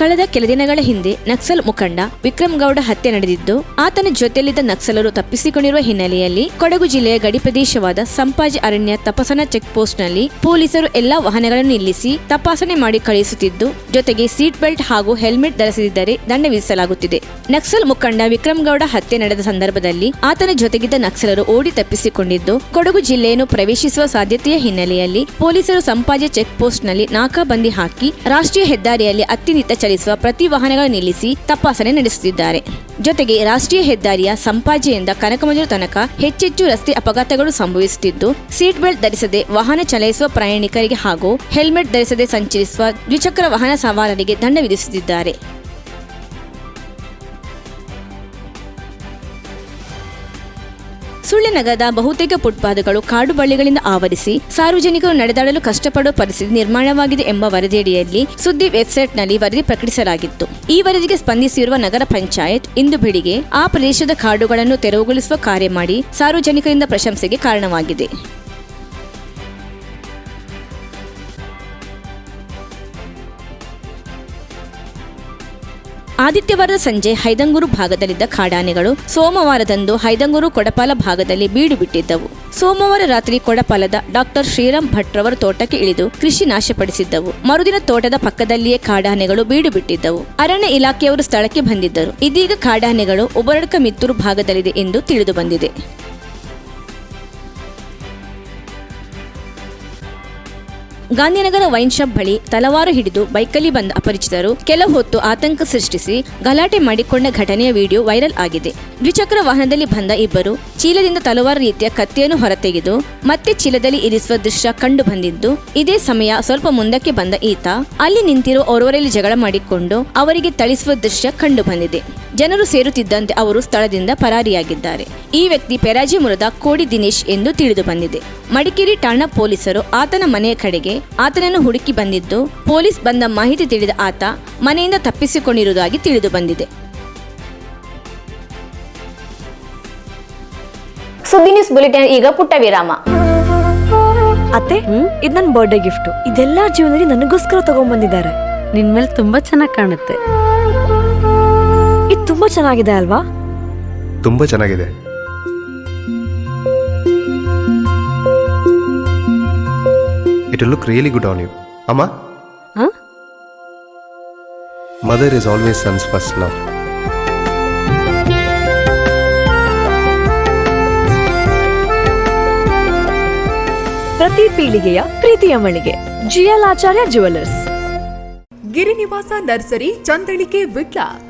ಕಳೆದ ಕೆಲ ದಿನಗಳ ಹಿಂದೆ ನಕ್ಸಲ್ ಮುಖಂಡ ವಿಕ್ರಮ್ ಗೌಡ ಹತ್ಯೆ ನಡೆದಿದ್ದು, ಆತನ ಜೊತೆಯಲ್ಲಿದ್ದ ನಕ್ಸಲರು ತಪ್ಪಿಸಿಕೊಂಡಿರುವ ಹಿನ್ನೆಲೆಯಲ್ಲಿ ಕೊಡಗು ಜಿಲ್ಲೆಯ ಗಡಿ ಪ್ರದೇಶವಾದ ಸಂಪಾಜಿ ಅರಣ್ಯ ತಪಾಸಣಾ ಚೆಕ್ ಪೋಸ್ಟ್ನಲ್ಲಿ ಪೊಲೀಸರು ಎಲ್ಲಾ ವಾಹನಗಳನ್ನು ನಿಲ್ಲಿಸಿ ತಪಾಸಣೆ ಮಾಡಿ ಕಳುಹಿಸುತ್ತಿದ್ದು, ಜೊತೆಗೆ ಸೀಟ್ ಬೆಲ್ಟ್ ಹಾಗೂ ಹೆಲ್ಮೆಟ್ ಧರಿಸದಿದ್ದರೆ ದಂಡ ವಿಧಿಸಲಾಗುತ್ತಿದೆ. ನಕ್ಸಲ್ ಮುಖಂಡ ವಿಕ್ರಮ್ ಗೌಡ ಹತ್ಯೆ ನಡೆದ ಸಂದರ್ಭದಲ್ಲಿ ಆತನ ಜೊತೆಗಿದ್ದ ನಕ್ಸಲರು ಓಡಿ ತಪ್ಪಿಸಿಕೊಂಡಿದ್ದು, ಕೊಡಗು ಜಿಲ್ಲೆಯನ್ನು ಪ್ರವೇಶಿಸುವ ಸಾಧ್ಯತೆಯ ಹಿನ್ನೆಲೆಯಲ್ಲಿ ಪೊಲೀಸರು ಸಂಪಾಜಿ ಚೆಕ್ ಪೋಸ್ಟ್ನಲ್ಲಿ ನಾಕಾಬಂದಿ ಹಾಕಿ ರಾಷ್ಟ್ರೀಯ ಹೆದ್ದಾರಿಯಲ್ಲಿ ಅತ್ತಿನಿತ್ತ ಚಲಿಸುವ ಪ್ರತಿ ವಾಹನಗಳನ್ನು ನಿಲ್ಲಿಸಿ ತಪಾಸಣೆ ನಡೆಸುತ್ತಿದ್ದಾರೆ. ಜೊತೆಗೆ ರಾಷ್ಟ್ರೀಯ ಹೆದ್ದಾರಿಯ ಸಂಪಾಜಿಯಿಂದ ಕನಕಮಂಜೂರು ತನಕ ಹೆಚ್ಚೆಚ್ಚು ರಸ್ತೆ ಅಪಘಾತಗಳು ಸಂಭವಿಸುತ್ತಿದ್ದು ಸೀಟ್ ಬೆಲ್ಟ್ ಧರಿಸದೆ ವಾಹನ ಚಲಾಯಿಸುವ ಪ್ರಯಾಣಿಕರಿಗೆ ಹಾಗೂ ಹೆಲ್ಮೆಟ್ ಧರಿಸದೆ ಸಂಚರಿಸುವ ದ್ವಿಚಕ್ರ ವಾಹನ ಸವಾರರಿಗೆ ದಂಡ ವಿಧಿಸುತ್ತಿದ್ದಾರೆ. ಸುಳ್ಯ ನಗರದ ಬಹುತೇಕ ಫುಟ್ಪಾತ್ಗಳು ಕಾಡು ಬಳ್ಳಿಗಳಿಂದ ಆವರಿಸಿ ಸಾರ್ವಜನಿಕರು ನಡೆದಾಡಲು ಕಷ್ಟಪಡುವ ಪರಿಸ್ಥಿತಿ ನಿರ್ಮಾಣವಾಗಿದೆ ಎಂಬ ವರದಿಯಡಿಯಲ್ಲಿ ಸುದ್ದಿ ವೆಬ್ಸೈಟ್ನಲ್ಲಿ ವರದಿ ಪ್ರಕಟಿಸಲಾಗಿತ್ತು. ಈ ವರದಿಗೆ ಸ್ಪಂದಿಸಿರುವ ನಗರ ಪಂಚಾಯತ್ ಇಂದು ಬೆಳಿಗ್ಗೆ ಆ ಪ್ರದೇಶದ ಕಾಡುಗಳನ್ನು ತೆರವುಗೊಳಿಸುವ ಕಾರ್ಯ ಮಾಡಿ ಸಾರ್ವಜನಿಕರಿಂದ ಪ್ರಶಂಸೆಗೆ ಕಾರಣವಾಗಿದೆ. ಆದಿತ್ಯವಾರದ ಸಂಜೆ ಹೈದಂಗೂರು ಭಾಗದಲ್ಲಿದ್ದ ಕಾಡಾನೆಗಳು ಸೋಮವಾರದಂದು ಹೈದಂಗೂರು ಕೊಡಪಾಲ ಭಾಗದಲ್ಲಿ ಬೀಡು ಬಿಟ್ಟಿದ್ದವು. ಸೋಮವಾರ ರಾತ್ರಿ ಕೊಡಪಾಲದ ಡಾಕ್ಟರ್ ಶ್ರೀರಾಮ್ ಭಟ್ರವರ ತೋಟಕ್ಕೆ ಇಳಿದು ಕೃಷಿ ನಾಶಪಡಿಸಿದ್ದವು. ಮರುದಿನ ತೋಟದ ಪಕ್ಕದಲ್ಲಿಯೇ ಕಾಡಾನೆಗಳು ಬೀಡು ಬಿಟ್ಟಿದ್ದವು. ಅರಣ್ಯ ಇಲಾಖೆಯವರು ಸ್ಥಳಕ್ಕೆ ಬಂದಿದ್ದರು. ಇದೀಗ ಕಾಡಾನೆಗಳು ಉಬರಡ್ಕ ಮಿತ್ತೂರು ಭಾಗದಲ್ಲಿದೆ ಎಂದು ತಿಳಿದು ಬಂದಿದೆ. ಗಾಂಧಿನಗರ ವೈನ್ ಶಾಪ್ ಬಳಿ ತಲವಾರು ಹಿಡಿದು ಬೈಕಲ್ಲಿ ಬಂದ ಅಪರಿಚಿತರು ಕೆಲ ಹೊತ್ತು ಆತಂಕ ಸೃಷ್ಟಿಸಿ ಗಲಾಟೆ ಮಾಡಿಕೊಂಡ ಘಟನೆಯ ವಿಡಿಯೋ ವೈರಲ್ ಆಗಿದೆ. ದ್ವಿಚಕ್ರ ವಾಹನದಲ್ಲಿ ಬಂದ ಇಬ್ಬರು ಚೀಲದಿಂದ ತಲವಾರು ರೀತಿಯ ಕತ್ತಿಯನ್ನು ಹೊರತೆಗೆದು ಮತ್ತೆ ಚೀಲದಲ್ಲಿ ಇರಿಸುವ ದೃಶ್ಯ ಕಂಡು ಬಂದಿದ್ದು, ಇದೇ ಸಮಯ ಸ್ವಲ್ಪ ಮುಂದಕ್ಕೆ ಬಂದ ಈತ ಅಲ್ಲಿ ನಿಂತಿರುವ ಓರ್ವರಲ್ಲಿ ಜಗಳ ಮಾಡಿಕೊಂಡು ಅವರಿಗೆ ಥಳಿಸುವ ದೃಶ್ಯ ಕಂಡು ಬಂದಿದೆ. ಜನರು ಸೇರುತ್ತಿದ್ದಂತೆ ಅವರು ಸ್ಥಳದಿಂದ ಪರಾರಿಯಾಗಿದ್ದಾರೆ. ಈ ವ್ಯಕ್ತಿ ಪೆರಾಜಿ ಮೂಲದ ಕೋಡಿ ದಿನೇಶ್ ಎಂದು ತಿಳಿದು ಬಂದಿದೆ. ಮಡಿಕೇರಿ ಠಾಣಾ ಪೊಲೀಸರು ಆತನ ಮನೆಯ ಕಡೆಗೆ ಆತನನ್ನು ಹುಡುಕಿ ಬಂದಿದ್ದು ಪೊಲೀಸ್ ಬಂದ ಮಾಹಿತಿ ತಿಳಿದ ಆತ ಮನೆಯಿಂದ ತಪ್ಪಿಸಿಕೊಂಡಿರುವುದಾಗಿ ತಿಳಿದು ಬಂದಿದೆ. ಸುದ್ದಿ ನ್ಯೂಸ್ ಬುಲೆಟಿನ್ ಈಗ ಪುಟ್ಟ ವಿರಾಮ ಅತ್ತೆ ಇದು ನನ್ನ ಬರ್ಡೇ ಗಿಫ್ಟ್ ಇದೆಲ್ಲ ಜೀವನದಲ್ಲಿ ನನಗೋಸ್ಕರ ತಗೊಂಡ್ಬಂದಿದ್ದಾರೆ ನಿನ್ ಮೇಲೆ ತುಂಬಾ ಚೆನ್ನಾಗಿ ಕಾಣುತ್ತೆ. ಇದು ತುಂಬಾ ಚೆನ್ನಾಗಿದೆ ಅಲ್ವಾ? ತುಂಬಾ ಚೆನ್ನಾಗಿದೆ. It look really good on you ಅಮ್ಮ? ಹ? Mother is always son's first love ಪ್ರತಿ ಪೀಳಿಗೆಯ ಪ್ರೀತಿಯ ಮಳಿಗೆ. G L Acharya jewellers Girinivasa nursery Chandalike Vitla.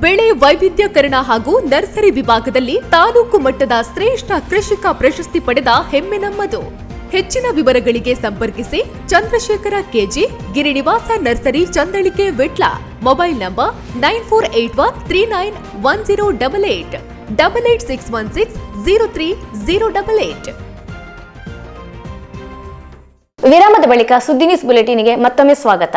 ಬೆಳೆ ವೈವಿಧ್ಯಕರಣ ಹಾಗೂ ನರ್ಸರಿ ವಿಭಾಗದಲ್ಲಿ ತಾಲೂಕು ಮಟ್ಟದ ಶ್ರೇಷ್ಠ ಕೃಷಿಕ ಪ್ರಶಸ್ತಿ ಪಡೆದ ಹೆಮ್ಮೆ ನಮ್ಮದು. ಹೆಚ್ಚಿನ ವಿವರಗಳಿಗೆ ಸಂಪರ್ಕಿಸಿ Chandrashekhara K, Girinivasa nursery Chandalike Vitla, mobile number nine four eight one three nine one zero double eight double eight six one six zero three zero double eight. ವಿರಾಮದ ಬಳಿಕ ಸುದ್ದಿ ನ್ಯೂಸ್ ಬುಲೆಟಿನ್ಗೆ ಮತ್ತೊಮ್ಮೆ ಸ್ವಾಗತ.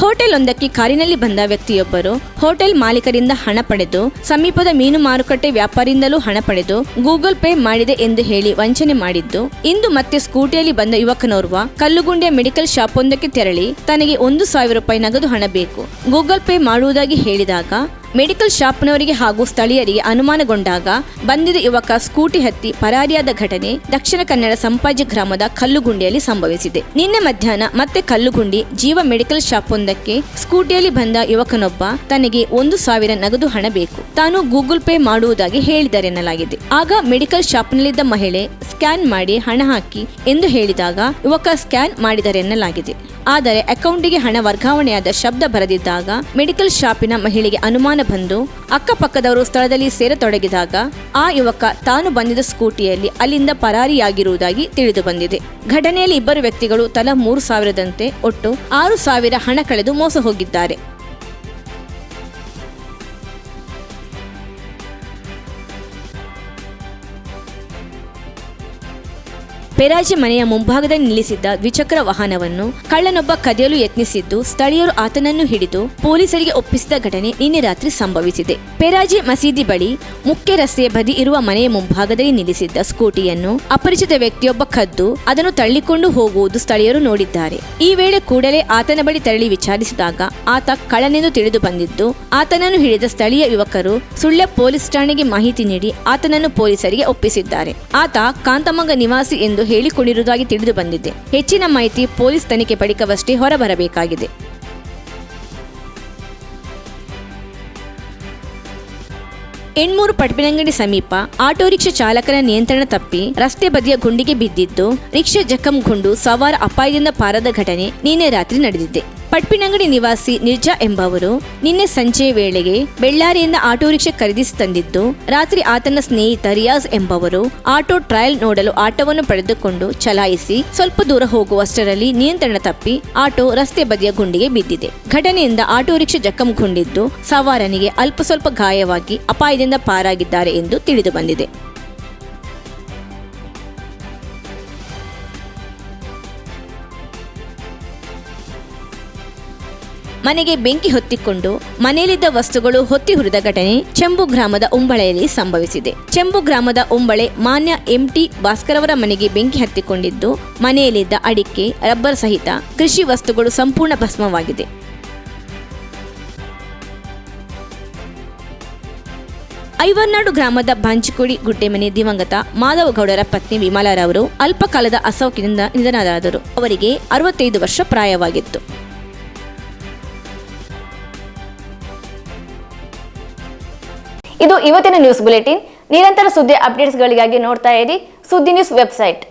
ಹೋಟೆಲ್ ಒಂದಕ್ಕೆ ಕಾರಿನಲ್ಲಿ ಬಂದ ವ್ಯಕ್ತಿಯೊಬ್ಬರು ಹೋಟೆಲ್ ಮಾಲೀಕರಿಂದ ಹಣ ಪಡೆದು, ಸಮೀಪದ ಮೀನು ಮಾರುಕಟ್ಟೆ ವ್ಯಾಪಾರಿಯಿಂದಲೂ ಹಣ ಪಡೆದು ಗೂಗಲ್ ಪೇ ಮಾಡಿದೆ ಎಂದು ಹೇಳಿ ವಂಚನೆ ಮಾಡಿದ್ದು, ಇಂದು ಮತ್ತೆ ಸ್ಕೂಟಿಯಲ್ಲಿ ಬಂದ ಯುವಕನೋರ್ವ ಕಲ್ಲುಗುಂಡಿಯ ಮೆಡಿಕಲ್ ಶಾಪ್ ಒಂದಕ್ಕೆ ತೆರಳಿ ತನಗೆ ಒಂದು ಸಾವಿರ ರೂಪಾಯಿ ನಗದು ಹಣ ಬೇಕು. ಗೂಗಲ್ ಪೇ ಮಾಡುವುದಾಗಿ ಹೇಳಿದಾಗ ಮೆಡಿಕಲ್ ಶಾಪ್ನವರಿಗೆ ಹಾಗೂ ಸ್ಥಳೀಯರಿಗೆ ಅನುಮಾನಗೊಂಡಾಗ ಬಂದಿದ್ದ ಯುವಕ ಸ್ಕೂಟಿ ಹತ್ತಿ ಪರಾರಿಯಾದ ಘಟನೆ ದಕ್ಷಿಣ ಕನ್ನಡ ಸಂಪಾಜಿ ಗ್ರಾಮದ ಕಲ್ಲುಗುಂಡಿಯಲ್ಲಿ ಸಂಭವಿಸಿದೆ. ನಿನ್ನೆ ಮಧ್ಯಾಹ್ನ ಮತ್ತೆ ಕಲ್ಲುಗುಂಡಿ ಜೀವ ಮೆಡಿಕಲ್ ಶಾಪ್ ಒಂದಕ್ಕೆ ಸ್ಕೂಟಿಯಲ್ಲಿ ಬಂದ ಯುವಕನೊಬ್ಬ ತನಗೆ ಒಂದು ಸಾವಿರ ನಗದು ಹಣ ಬೇಕು. ತಾನು ಗೂಗಲ್ ಪೇ ಮಾಡುವುದಾಗಿ ಹೇಳಿದರೆನ್ನಲಾಗಿದೆ. ಆಗ ಮೆಡಿಕಲ್ ಶಾಪ್ನಲ್ಲಿದ್ದ ಮಹಿಳೆ ಸ್ಕ್ಯಾನ್ ಮಾಡಿ ಹಣ ಹಾಕಿ ಎಂದು ಹೇಳಿದಾಗ ಯುವಕ ಸ್ಕ್ಯಾನ್ ಮಾಡಿದರೆನ್ನಲಾಗಿದೆ. ಆದರೆ ಅಕೌಂಟಿಗೆ ಹಣ ವರ್ಗಾವಣೆಯಾದ ಶಬ್ದ ಬರೆದಿದ್ದಾಗ ಮೆಡಿಕಲ್ ಶಾಪಿನ ಮಹಿಳೆಗೆ ಅನುಮಾನ ಬಂದು ಅಕ್ಕಪಕ್ಕದವರು ಸ್ಥಳದಲ್ಲಿ ಸೇರತೊಡಗಿದಾಗ ಆ ಯುವಕ ತಾನು ಬಂದಿದ್ದ ಸ್ಕೂಟಿಯಲ್ಲಿ ಅಲ್ಲಿಂದ ಪರಾರಿಯಾಗಿರುವುದಾಗಿ ತಿಳಿದು ಬಂದಿದೆ. ಘಟನೆಯಲ್ಲಿ ಇಬ್ಬರು ವ್ಯಕ್ತಿಗಳು ತಲಾ ಮೂರು ಸಾವಿರದಂತೆ ಒಟ್ಟು ಆರು ಸಾವಿರ ಹಣ ಕಳೆದು ಮೋಸ ಹೋಗಿದ್ದಾರೆ. ಪೆರಾಜಿ ಮನೆಯ ಮುಂಭಾಗದಲ್ಲಿ ನಿಲ್ಲಿಸಿದ್ದ ದ್ವಿಚಕ್ರ ವಾಹನವನ್ನು ಕಳ್ಳನೊಬ್ಬ ಕದಿಯಲು ಯತ್ನಿಸಿದ್ದು, ಸ್ಥಳೀಯರು ಆತನನ್ನು ಹಿಡಿದು ಪೊಲೀಸರಿಗೆ ಒಪ್ಪಿಸಿದ ಘಟನೆ ನಿನ್ನೆ ರಾತ್ರಿ ಸಂಭವಿಸಿದೆ. ಪೆರಾಜಿ ಮಸೀದಿ ಬಳಿ ಮುಖ್ಯ ರಸ್ತೆಯ ಬದಿ ಇರುವ ಮನೆಯ ಮುಂಭಾಗದಲ್ಲಿ ನಿಲ್ಲಿಸಿದ್ದ ಸ್ಕೂಟಿಯನ್ನು ಅಪರಿಚಿತ ವ್ಯಕ್ತಿಯೊಬ್ಬ ಕದ್ದು ಅದನ್ನು ತಳ್ಳಿಕೊಂಡು ಹೋಗುವುದು ಸ್ಥಳೀಯರು ನೋಡಿದ್ದಾರೆ. ಈ ವೇಳೆ ಕೂಡಲೇ ಆತನ ಬಳಿ ತೆರಳಿ ವಿಚಾರಿಸಿದಾಗ ಆತ ಕಳ್ಳನೆಂದು ತಿಳಿದು ಬಂದಿದ್ದು, ಆತನನ್ನು ಹಿಡಿದ ಸ್ಥಳೀಯ ಯುವಕರು ಸುಳ್ಯ ಪೊಲೀಸ್ ಠಾಣೆಗೆ ಮಾಹಿತಿ ನೀಡಿ ಆತನನ್ನು ಪೊಲೀಸರಿಗೆ ಒಪ್ಪಿಸಿದ್ದಾರೆ. ಆತ ಕಾಂತಮಂಗ ನಿವಾಸಿ ಎಂದು ಹೇಳಿಕೊಂಡಿರುವುದಾಗಿ ತಿಳಿದು ಬಂದಿದೆ ಹೆಚ್ಚಿನ ಮಾಹಿತಿ ಪೊಲೀಸ್ ತನಿಖೆ ಬಳಿಕವಷ್ಟೇ ಹೊರಬರಬೇಕಾಗಿದೆ. ಎಣ್ಮೂರು ಪಟ್ಬಿನಂಗಡಿ ಸಮೀಪ ಆಟೋ ರಿಕ್ಷಾ ಚಾಲಕನ ನಿಯಂತ್ರಣ ತಪ್ಪಿ ರಸ್ತೆ ಬದಿಯ ಗುಂಡಿಗೆ ಬಿದ್ದಿದ್ದು, ರಿಕ್ಷಾ ಜಖಂಗೊಂಡು ಸವಾರ ಅಪಾಯದಿಂದ ಪಾರದ ಘಟನೆ ನಿನ್ನೆ ರಾತ್ರಿ ನಡೆದಿದೆ. ಪಟ್ಪಿನಂಗಡಿ ನಿವಾಸಿ ನಿರ್ಜಾ ಎಂಬವರು ನಿನ್ನೆ ಸಂಜೆ ವೇಳೆಗೆ ಬೆಳ್ಳಾರಿಯಿಂದ ಆಟೋ ರಿಕ್ಷಾ ಖರೀದಿಸಿ ತಂದಿದ್ದು, ರಾತ್ರಿ ಆತನ ಸ್ನೇಹಿತ ರಿಯಾಜ್ ಎಂಬವರು ಆಟೋ ಟ್ರಯಲ್ ನೋಡಲು ಆಟೋವನ್ನು ಪಡೆದುಕೊಂಡು ಚಲಾಯಿಸಿ ಸ್ವಲ್ಪ ದೂರ ಹೋಗುವಷ್ಟರಲ್ಲಿ ನಿಯಂತ್ರಣ ತಪ್ಪಿ ಆಟೋ ರಸ್ತೆ ಬದಿಯ ಗುಂಡಿಗೆ ಬಿದ್ದಿದೆ. ಘಟನೆಯಿಂದ ಆಟೋ ರಿಕ್ಷಾ ಜಖಂಗೊಂಡಿದ್ದು, ಸವಾರನಿಗೆ ಅಲ್ಪ ಸ್ವಲ್ಪ ಗಾಯವಾಗಿ ಅಪಾಯದಿಂದ ಪಾರಾಗಿದ್ದಾರೆ ಎಂದು ತಿಳಿದು ಬಂದಿದೆ. ಮನೆಗೆ ಬೆಂಕಿ ಹೊತ್ತಿಕೊಂಡು ಮನೆಯಲ್ಲಿದ್ದ ವಸ್ತುಗಳು ಹೊತ್ತಿ ಹುರಿದ ಘಟನೆ ಚೆಂಬು ಗ್ರಾಮದ ಉಂಬಳೆಯಲ್ಲಿ ಸಂಭವಿಸಿದೆ. ಚೆಂಬು ಗ್ರಾಮದ ಉಂಬಳೆ ಮಾನ್ಯ ಎಂಟಿ ಭಾಸ್ಕರವರ ಮನೆಗೆ ಬೆಂಕಿ ಹತ್ತಿಕೊಂಡಿದ್ದು, ಮನೆಯಲ್ಲಿದ್ದ ಅಡಿಕೆ, ರಬ್ಬರ್ ಸಹಿತ ಕೃಷಿ ವಸ್ತುಗಳು ಸಂಪೂರ್ಣ ಭಸ್ಮವಾಗಿದೆ. ಐವರ್ನಾಡು ಗ್ರಾಮದ ಬಾಂಚಿಕೋಡಿ ಗುಡ್ಡೆಮನೆ ದಿವಂಗತ ಮಾಧವಗೌಡರ ಪತ್ನಿ ವಿಮಲಾರವರು ಅಲ್ಪಕಾಲದ ಅಸೌಕಿನಿಂದ ನಿಧನರಾದರು. ಅವರಿಗೆ ಅರವತ್ತೈದು ವರ್ಷ ಪ್ರಾಯವಾಗಿತ್ತು. ಇದು ಇವತ್ತಿನ ನ್ಯೂಸ್ ಬುಲೆಟಿನ್ ನಿರಂತರ ಸುದ್ದಿ ಅಪ್ಡೇಟ್ಸ್ಗಳಿಗಾಗಿ ನೋಡ್ತಾ ಇರಿ. ಸುದ್ದಿ ನ್ಯೂಸ್ ವೆಬ್ಸೈಟ್